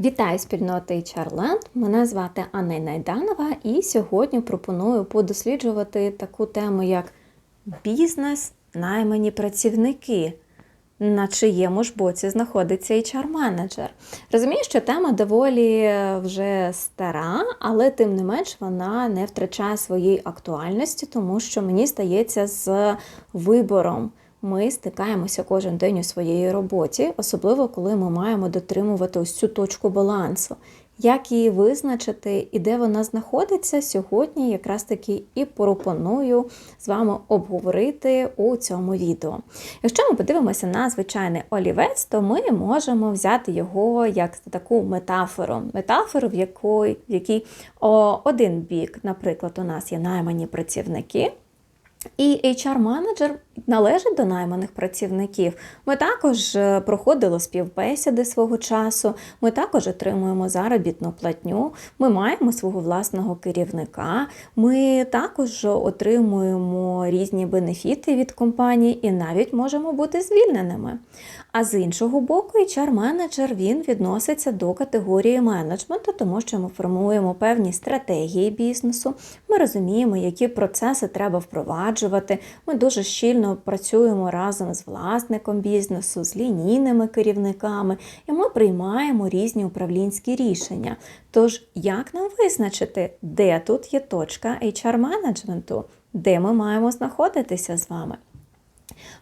Вітаю спільноти HRLand. Мене звати Анна Найданова, і сьогодні пропоную подосліджувати таку тему, як бізнес, наймані працівники. На чиєму ж боці знаходиться HR-менеджер. Розумію, що тема доволі вже стара, але тим не менш вона не втрачає своєї актуальності, тому що мені стається з вибором. Ми стикаємося кожен день у своїй роботі, особливо коли ми маємо дотримувати ось цю точку балансу. Як її визначити і де вона знаходиться, сьогодні якраз таки і пропоную з вами обговорити у цьому відео. Якщо ми подивимося на звичайний олівець, то ми можемо взяти його як таку метафору. Метафору, в якій, в якій один бік, наприклад, у нас є наймані працівники. І HR-менеджер належить до найманих працівників. Ми також е, проходили співбесіди свого часу, ми також отримуємо заробітну платню, ми маємо свого власного керівника, ми також отримуємо різні бенефіти від компанії і навіть можемо бути звільненими. А з іншого боку, HR-менеджер він відноситься до категорії менеджменту, тому що ми формуємо певні стратегії бізнесу, ми розуміємо, які процеси треба впроваджувати. Ми дуже щільно працюємо разом з власником бізнесу, з лінійними керівниками, і ми приймаємо різні управлінські рішення. Тож, як нам визначити, де тут є точка HR-менеджменту, де ми маємо знаходитися з вами?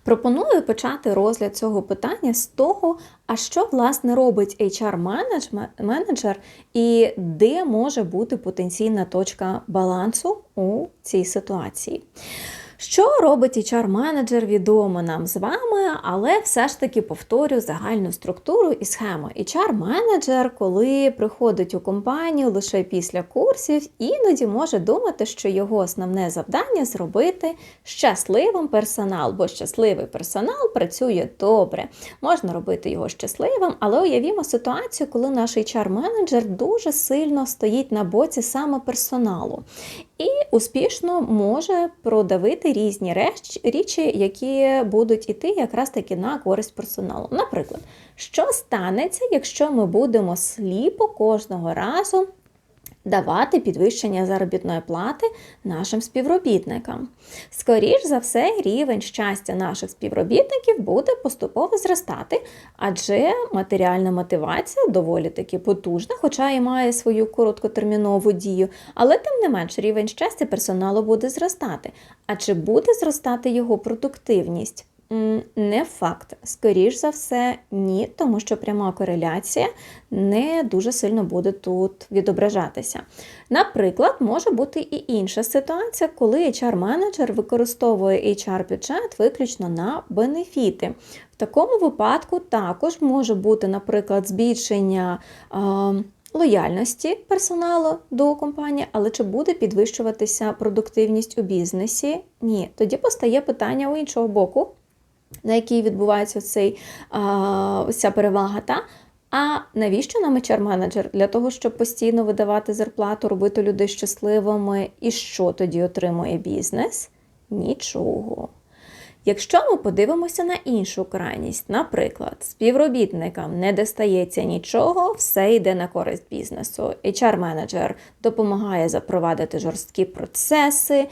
Пропоную почати розгляд цього питання з того, а що власне робить HR-менеджер і де може бути потенційна точка балансу у цій ситуації. Що робить HR-менеджер, відомо нам з вами, але все ж таки повторю загальну структуру і схему. HR-менеджер, коли приходить у компанію лише після курсів, іноді може думати, що його основне завдання зробити щасливим персонал, бо щасливий персонал працює добре. Можна робити його щасливим, але уявімо ситуацію, коли наш HR-менеджер дуже сильно стоїть на боці саме персоналу і успішно може продавити різні речі, які будуть іти якраз таки на користь персоналу. Наприклад, що станеться, якщо ми будемо сліпо кожного разу давати підвищення заробітної плати нашим співробітникам. Скоріш за все, рівень щастя наших співробітників буде поступово зростати, адже матеріальна мотивація доволі таки потужна, хоча і має свою короткотермінову дію, але тим не менш рівень щастя персоналу буде зростати. А чи буде зростати його продуктивність? Не факт. Скоріш за все, ні, тому що пряма кореляція не дуже сильно буде тут відображатися. Наприклад, може бути і інша ситуація, коли HR-менеджер використовує HR-бюджет виключно на бенефіти. В такому випадку також може бути, наприклад, збільшення. Лояльності персоналу до компанії, але чи буде підвищуватися продуктивність у бізнесі? Ні. Тоді постає питання у іншого боку на якій відбувається цей, а, ця перевага. Та? А навіщо нам HR-менеджер? Для того, щоб постійно видавати зарплату, робити людей щасливими. І що тоді отримує бізнес? Нічого. Якщо ми подивимося на іншу крайність, наприклад, співробітникам не достається нічого, все йде на користь бізнесу. HR-менеджер допомагає запровадити жорсткі процеси,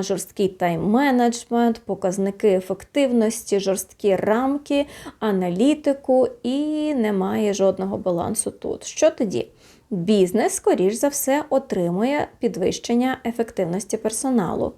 жорсткий тайм-менеджмент, показники ефективності, жорсткі рамки, аналітику і немає жодного балансу тут. Що тоді? Бізнес, скоріш за все, отримує підвищення ефективності персоналу.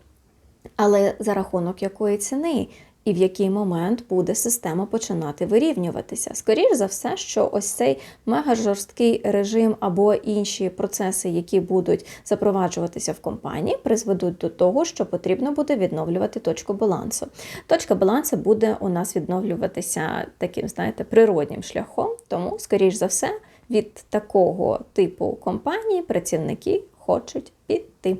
Але за рахунок якої ціни і в який момент буде система починати вирівнюватися? Скоріше за все, що ось цей мегажорсткий режим або інші процеси, які будуть запроваджуватися в компанії, призведуть до того, що потрібно буде відновлювати точку балансу. Точка балансу буде у нас відновлюватися таким, знаєте, природнім шляхом, тому, скоріш за все, від такого типу компанії працівники хочуть піти.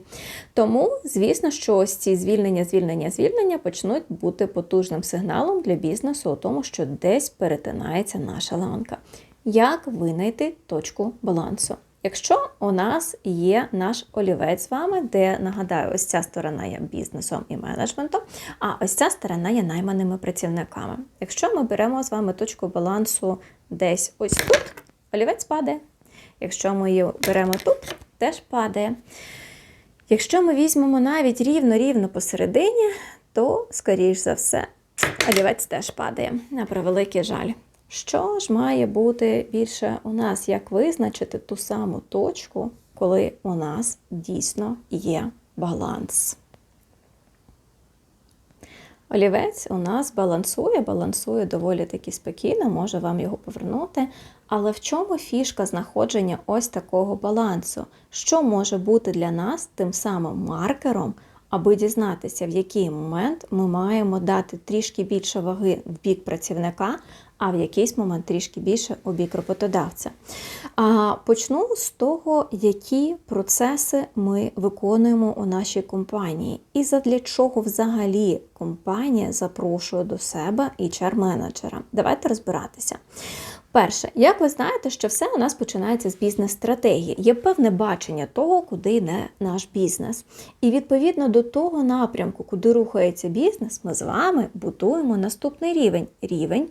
Тому, звісно, що ось ці звільнення, звільнення, звільнення почнуть бути потужним сигналом для бізнесу у тому, що десь перетинається наша ланка. Як винайти точку балансу? Якщо у нас є наш олівець з вами, де, нагадаю, ось ця сторона є бізнесом і менеджментом, а ось ця сторона є найманими працівниками. Якщо ми беремо з вами точку балансу десь ось тут, олівець падає. Якщо ми її беремо тут, теж падає. Якщо ми візьмемо навіть рівно-рівно посередині, то, скоріш за все, олівець теж падає. На превеликий жаль. Що ж має бути більше у нас? Як визначити ту саму точку, коли у нас дійсно є баланс? Олівець у нас балансує, балансує доволі таки спокійно, може вам його повернути. Але в чому фішка знаходження ось такого балансу? Що може бути для нас тим самим маркером, аби дізнатися, в який момент ми маємо дати трішки більше ваги в бік працівника, а в якийсь момент трішки більше у бік роботодавця. А почну з того, які процеси ми виконуємо у нашій компанії, і задля чого взагалі компанія запрошує до себе HR-менеджера. Давайте розбиратися. Перше, як ви знаєте, що все у нас починається з бізнес-стратегії. Є певне бачення того, куди йде наш бізнес. І відповідно до того напрямку, куди рухається бізнес, ми з вами будуємо наступний рівень рівень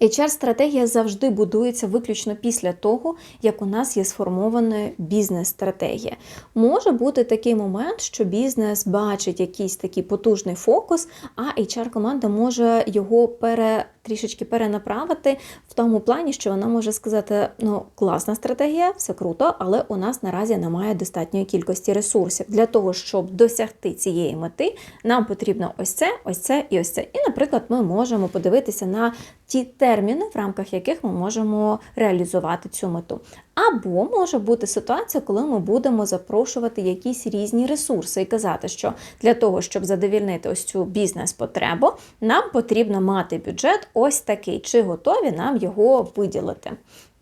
HR-стратегії. HR-стратегія завжди будується виключно після того, як у нас є сформована бізнес-стратегія. Може бути такий момент, що бізнес бачить якийсь такий потужний фокус, а HR-команда може його пере, трішечки перенаправити в тому плані, що вона може сказати: ну, класна стратегія, все круто, але у нас наразі немає достатньої кількості ресурсів. Для того, щоб досягти цієї мети, нам потрібно ось це, ось це і ось це. І, наприклад, ми можемо подивитися на ті терміни, в рамках яких ми можемо реалізувати цю мету. Або може бути ситуація, коли ми будемо запрошувати якісь різні ресурси і казати, що для того, щоб задовільнити ось цю бізнес-потребу, нам потрібно мати бюджет ось такий, чи готові нам його виділити.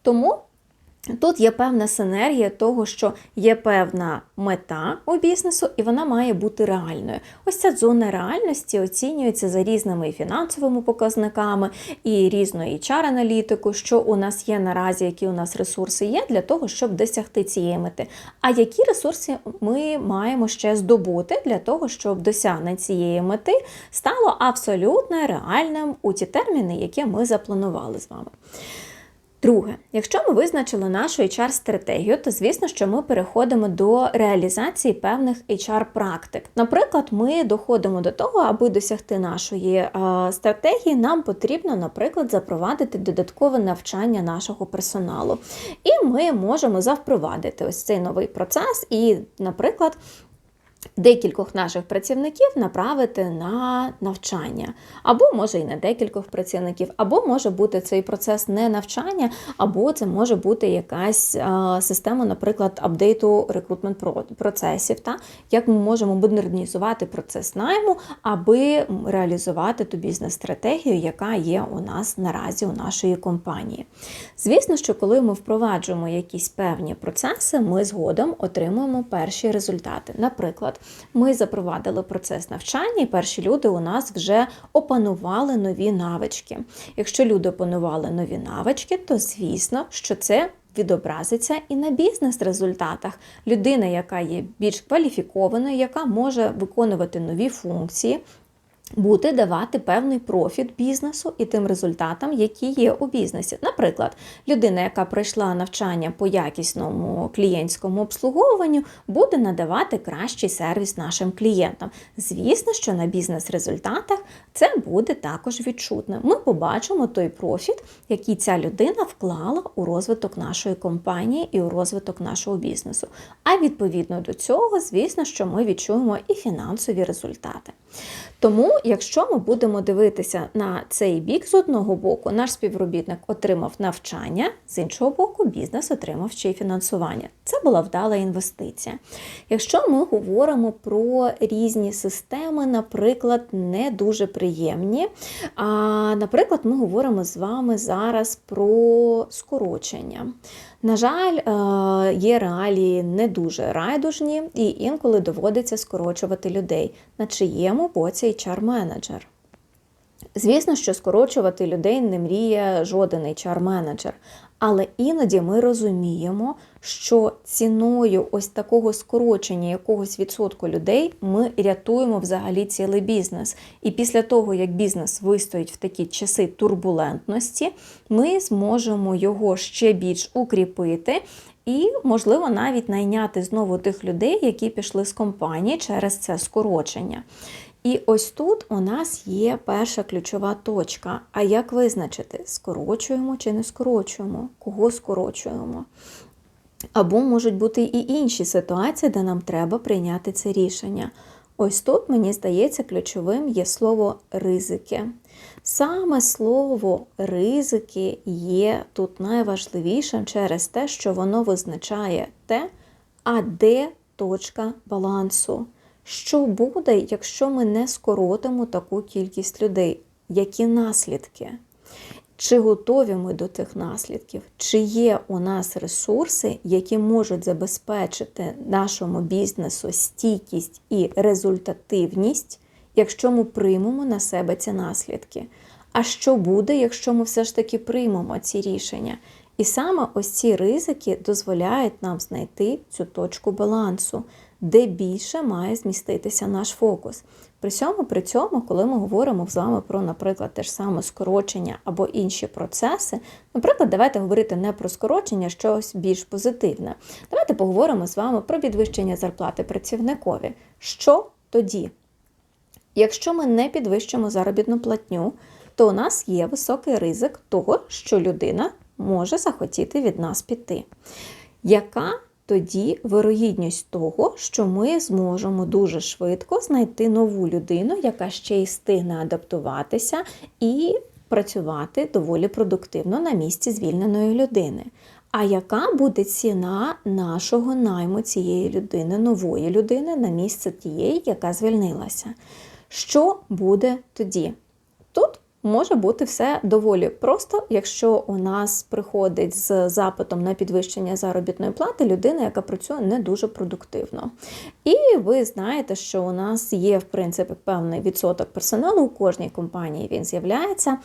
Тому Тут є певна синергія того, що є певна мета у бізнесу, і вона має бути реальною. Ось ця зона реальності оцінюється за різними фінансовими показниками, і різною HR-аналітикою, що у нас є наразі, які у нас ресурси є для того, щоб досягти цієї мети. А які ресурси ми маємо ще здобути для того, щоб досягнення цієї мети стало абсолютно реальним у ті терміни, які ми запланували з вами. Друге, якщо ми визначили нашу HR-стратегію, то звісно, що ми переходимо до реалізації певних HR-практик. Наприклад, ми доходимо до того, аби досягти нашої е, стратегії, нам потрібно, наприклад, запровадити додаткове навчання нашого персоналу. І ми можемо завпровадити ось цей новий процес і, наприклад, Декількох наших працівників направити на навчання, або може і не декількох працівників, або може бути цей процес не навчання, або це може бути якась а, система, наприклад, апдейту рекрутмент процесів. Та? Як ми можемо модернізувати процес найму, аби реалізувати ту бізнес-стратегію, яка є у нас наразі у нашої компанії. Звісно, що коли ми впроваджуємо якісь певні процеси, ми згодом отримуємо перші результати. Наприклад, Наприклад, ми запровадили процес навчання, і перші люди у нас вже опанували нові навички. Якщо люди опанували нові навички, то звісно, що це відобразиться і на бізнес-результатах. Людина, яка є більш кваліфікованою, яка може виконувати нові функції, буде давати певний профіт бізнесу і тим результатам, які є у бізнесі. Наприклад, людина, яка пройшла навчання по якісному клієнтському обслуговуванню, буде надавати кращий сервіс нашим клієнтам. Звісно, що на бізнес-результатах це буде також відчутно. Ми побачимо той профіт, який ця людина вклала у розвиток нашої компанії і у розвиток нашого бізнесу. А відповідно до цього, звісно, що ми відчуємо і фінансові результати. Тому, якщо ми будемо дивитися на цей бік з одного боку, наш співробітник отримав навчання, з іншого боку, бізнес отримав ще й фінансування. Це була вдала інвестиція. Якщо ми говоримо про різні системи, наприклад, не дуже приємні, а, наприклад, ми говоримо з вами зараз про скорочення. На жаль, е, є реалії не дуже райдужні, і інколи доводиться скорочувати людей, на чиєму боці HR-менеджер. Звісно, що скорочувати людей не мріє жоден HR-менеджер, але іноді ми розуміємо, що ціною ось такого скорочення якогось відсотку людей ми рятуємо взагалі цілий бізнес. І після того, як бізнес вистоїть в такі часи турбулентності, ми зможемо його ще більш укріпити. І, можливо, навіть найняти знову тих людей, які пішли з компанії через це скорочення. І ось тут у нас є перша ключова точка. А як визначити, скорочуємо чи не скорочуємо? Кого скорочуємо? Або можуть бути і інші ситуації, де нам треба прийняти це рішення. Ось тут, мені здається, ключовим є слово ризики. Саме слово ризики є тут найважливішим через те, що воно визначає те, а де точка балансу. Що буде, якщо ми не скоротимо таку кількість людей? Які наслідки? Чи готові ми до тих наслідків? Чи є у нас ресурси, які можуть забезпечити нашому бізнесу стійкість і результативність, якщо ми приймемо на себе ці наслідки? А що буде, якщо ми все ж таки приймемо ці рішення? І саме ось ці ризики дозволяють нам знайти цю точку балансу, де більше має зміститися наш фокус. При цьому, при цьому, коли ми говоримо з вами про, наприклад, те ж саме скорочення або інші процеси, наприклад, давайте говорити не про скорочення, а щось більш позитивне. Давайте поговоримо з вами про підвищення зарплати працівникові. Що тоді? Якщо ми не підвищимо заробітну платню, то у нас є високий ризик того, що людина може захотіти від нас піти. Яка тоді вирогідність того, що ми зможемо дуже швидко знайти нову людину, яка ще й встигне адаптуватися і працювати доволі продуктивно на місці звільненої людини. А яка буде ціна нашого найму цієї людини, нової людини на місце тієї, яка звільнилася? Що буде тоді? Може бути все доволі просто, якщо у нас приходить з запитом на підвищення заробітної плати людина, яка працює не дуже продуктивно. І ви знаєте, що у нас є, в принципі, певний відсоток персоналу у кожній компанії він з'являється.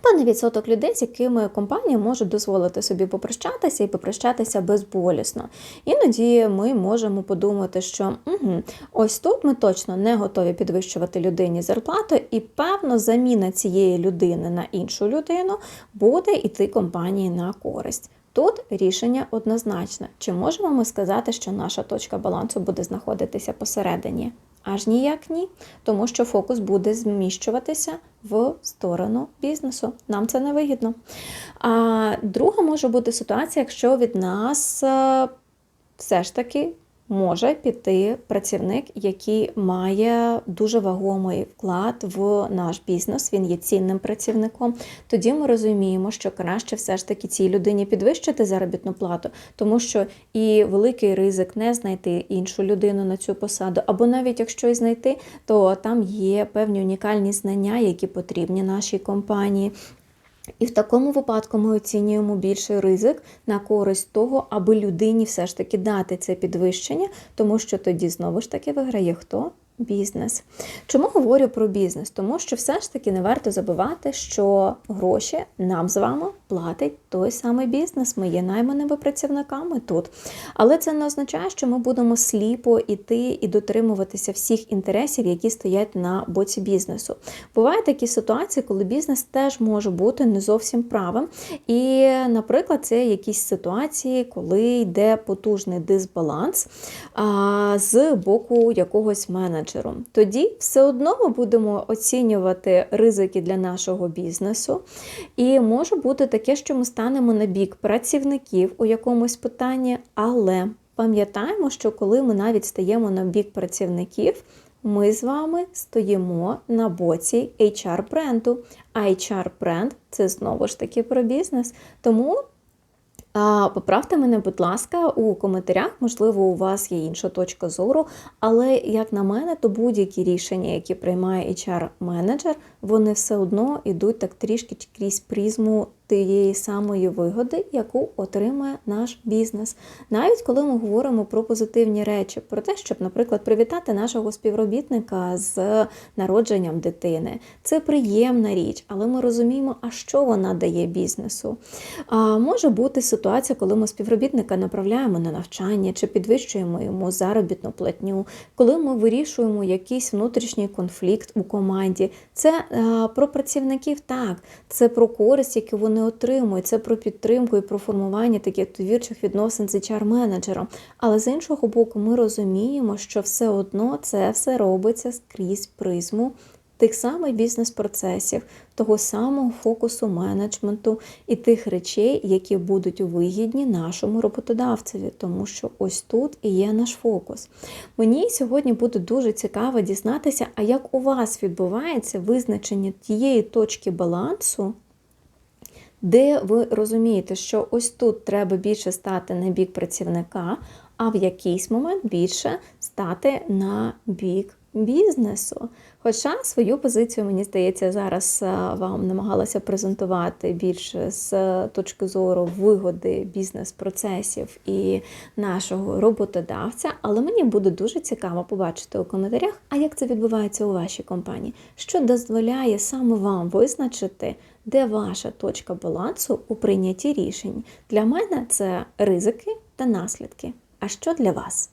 Певний відсоток людей, з якими компанія може дозволити собі попрощатися і попрощатися безболісно. Іноді ми можемо подумати, що угу, ось тут ми точно не готові підвищувати людині зарплату, і певно заміна цієї людини на іншу людину буде йти компанії на користь. Тут рішення однозначне. Чи можемо ми сказати, що наша точка балансу буде знаходитися посередині? Аж ніяк ні, тому що фокус буде зміщуватися в сторону бізнесу. Нам це не вигідно. А друга може бути ситуація, якщо від нас е, все ж таки може піти працівник, який має дуже вагомий вклад в наш бізнес, він є цінним працівником. Тоді ми розуміємо, що краще все ж таки цій людині підвищити заробітну плату, тому що і великий ризик не знайти іншу людину на цю посаду, або навіть якщо і знайти, то там є певні унікальні знання, які потрібні нашій компанії. І в такому випадку ми оцінюємо більший ризик на користь того, аби людині все ж таки дати це підвищення, тому що тоді знову ж таки виграє хто? Бізнес. Чому говорю про бізнес? Тому що все ж таки не варто забувати, що гроші нам з вами платить той самий бізнес. Ми є найманими працівниками тут. Але це не означає, що ми будемо сліпо іти і дотримуватися всіх інтересів, які стоять на боці бізнесу. Бувають такі ситуації, коли бізнес теж може бути не зовсім правим. І, наприклад, це якісь ситуації, коли йде потужний дисбаланс а, з боку якогось менеджеру. Тоді все одно ми будемо оцінювати ризики для нашого бізнесу. І може бути таке, що ми станемо на бік працівників у якомусь питанні, але пам'ятаємо, що коли ми навіть стаємо на бік працівників, ми з вами стоїмо на боці HR-бренду. А HR-бренд це знову ж таки про бізнес. Тому Поправте мене, будь ласка, у коментарях, можливо, у вас є інша точка зору, але, як на мене, то будь-які рішення, які приймає HR-менеджер, вони все одно йдуть так трішки крізь призму тієї самої вигоди, яку отримує наш бізнес. Навіть коли ми говоримо про позитивні речі, про те, щоб, наприклад, привітати нашого співробітника з народженням дитини, це приємна річ, але ми розуміємо, а що вона дає бізнесу. А може бути ситуація, коли ми співробітника направляємо на навчання чи підвищуємо йому заробітну платню, коли ми вирішуємо якийсь внутрішній конфлікт у команді. Це а, про працівників так, це про користь, яку вони отримують, це про підтримку і про формування таких довірчих відносин з HR-менеджером. Але з іншого боку, ми розуміємо, що все одно це все робиться скрізь призму тих самих бізнес-процесів, того самого фокусу менеджменту і тих речей, які будуть вигідні нашому роботодавцеві, тому що ось тут і є наш фокус. Мені сьогодні буде дуже цікаво дізнатися, а як у вас відбувається визначення тієї точки балансу, де ви розумієте, що ось тут треба більше стати на бік працівника, а в якийсь момент більше стати на бік бізнесу. Хоча свою позицію, мені здається, зараз е, вам намагалася презентувати більше з точки зору вигоди бізнес-процесів і нашого роботодавця, але мені буде дуже цікаво побачити у коментарях, а як це відбувається у вашій компанії, що дозволяє саме вам визначити, де ваша точка балансу у прийнятті рішень. Для мене це ризики та наслідки. А що для вас?